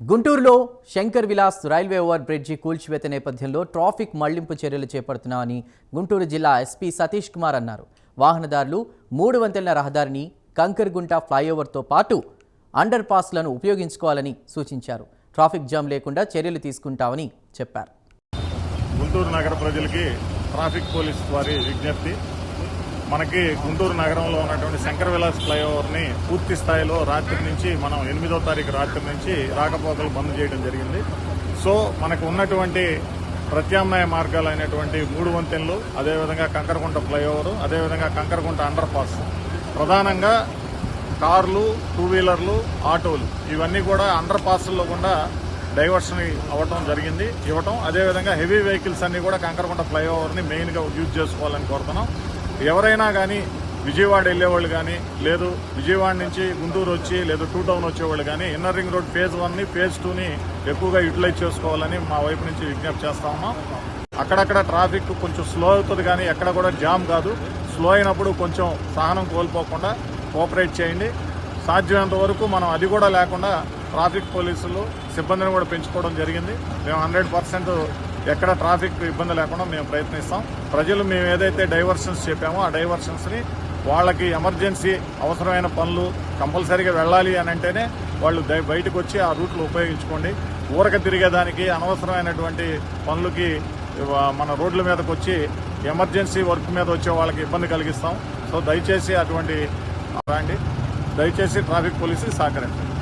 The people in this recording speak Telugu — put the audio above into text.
గుంటూరులో Shankar Vilas railway over bridge కూల్చివేత నేపథ్యంలో ట్రాఫిక్ మళ్ళింపు చర్యలు చేపడుతున్నామని గుంటూరు జిల్లా ఎస్పీ సతీష్ కుమార్ అన్నారు. వాహనదారులు మూడు వంతెల రహదారిని కంకర్గుంట ఫ్లైఓవర్తో పాటు అండర్ పాస్లను ఉపయోగించుకోవాలని సూచించారు. ట్రాఫిక్ జామ్ లేకుండా చర్యలు తీసుకుంటామని చెప్పారు. గుంటూరు నగర ప్రజలకి ట్రాఫిక్ పోలీస్ వారి విజ్ఞప్తి. మనకి గుంటూరు నగరంలో ఉన్నటువంటి శంకర విలాస్ ఫ్లైఓవర్ని పూర్తి స్థాయిలో రాత్రి నుంచి మనం ఎనిమిదో తారీఖు రాత్రి నుంచి రాకపోకలు బంద్ చేయడం జరిగింది. సో మనకు ఉన్నటువంటి ప్రత్యామ్నాయ మార్గాలు అయినటువంటి మూడు వంతెనలు అదేవిధంగా కంకరకుంట ఫ్లైఓవర్ అదేవిధంగా కంకరకుంట అండర్ పాస్ ప్రధానంగా కార్లు టూ వీలర్లు ఆటోలు ఇవన్నీ కూడా అండర్ పాస్ల్లో కూడా డైవర్షన్ అవ్వటం జరిగింది ఇవ్వటం. అదేవిధంగా హెవీ వెహికల్స్ అన్ని కూడా కంకరకుంట ఫ్లైఓవర్ని మెయిన్గా యూజ్ చేసుకోవాలని కోరుతున్నాం. ఎవరైనా కానీ విజయవాడ వెళ్ళేవాళ్ళు కానీ లేదు విజయవాడ నుంచి గుంటూరు వచ్చి లేదు టూ టౌన్ వచ్చేవాళ్ళు కానీ ఇన్నర్ రింగ్ రోడ్ ఫేజ్ వన్ని ఫేజ్ టూని ఎక్కువగా యూటిలైజ్ చేసుకోవాలని మా వైపు నుంచి విజ్ఞప్తి చేస్తా ఉన్నాం. అక్కడక్కడ ట్రాఫిక్ కొంచెం స్లో అవుతుంది కానీ ఎక్కడ కూడా జామ్ కాదు. స్లో అయినప్పుడు కొంచెం సహనం కోల్పోకుండా కోఆపరేట్ చేయండి. సాధ్యమైనంత వరకు మనం అది కూడా లేకుండా ట్రాఫిక్ పోలీసులు సిబ్బందిని కూడా పెంచుకోవడం జరిగింది. మేము హండ్రెడ్ పర్సెంట్ ఎక్కడ ట్రాఫిక్ ఇబ్బంది లేకుండా మేము ప్రయత్నిస్తాం. ప్రజలు మేము ఏదైతే డైవర్షన్స్ చెప్పామో ఆ డైవర్షన్స్ని వాళ్ళకి ఎమర్జెన్సీ అవసరమైన పనులు కంపల్సరీగా వెళ్ళాలి అని అంటేనే వాళ్ళు బయటకు వచ్చి ఆ రూట్లు ఉపయోగించుకోండి. ఊరక తిరిగేదానికి అనవసరమైనటువంటి పనులకి మన రోడ్ల మీదకి వచ్చి ఎమర్జెన్సీ వర్క్ మీద వచ్చే వాళ్ళకి ఇబ్బంది కలిగిస్తాం. సో దయచేసి అటువంటి రాండి. దయచేసి ట్రాఫిక్ పోలీసు సహకరించండి.